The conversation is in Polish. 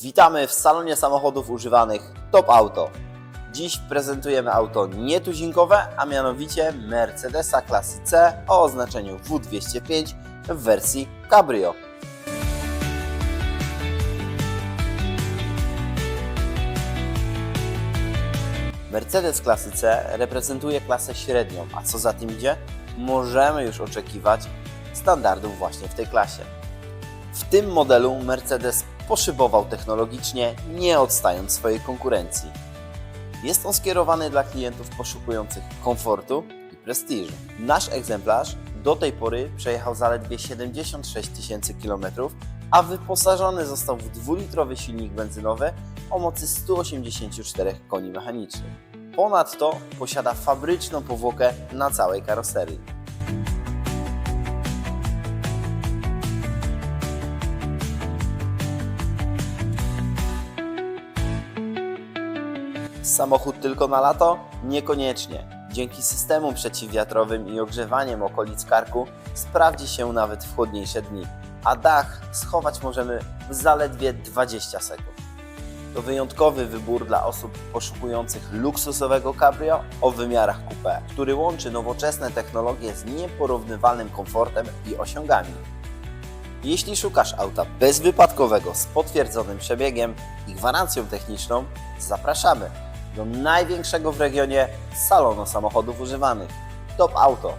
Witamy w salonie samochodów używanych Top Auto. Dziś prezentujemy auto nietuzinkowe, a mianowicie Mercedesa klasy C o oznaczeniu W205 w wersji Cabrio. Mercedes klasy C reprezentuje klasę średnią, a co za tym idzie, możemy już oczekiwać standardów właśnie w tej klasie. W tym modelu Mercedes poszybował technologicznie, nie odstając swojej konkurencji. Jest on skierowany dla klientów poszukujących komfortu i prestiżu. Nasz egzemplarz do tej pory przejechał zaledwie 76 tysięcy kilometrów, a wyposażony został w dwulitrowy silnik benzynowy o mocy 184 koni mechanicznych. Ponadto posiada fabryczną powłokę na całej karoserii. Samochód tylko na lato? Niekoniecznie. Dzięki systemom przeciwwiatrowym i ogrzewaniom okolic karku sprawdzi się nawet w chłodniejsze dni, a dach schować możemy w zaledwie 20 sekund. To wyjątkowy wybór dla osób poszukujących luksusowego cabrio o wymiarach coupé, który łączy nowoczesne technologie z nieporównywalnym komfortem i osiągami. Jeśli szukasz auta bezwypadkowego z potwierdzonym przebiegiem i gwarancją techniczną, zapraszamy do największego w regionie salonu samochodów używanych Top Auto.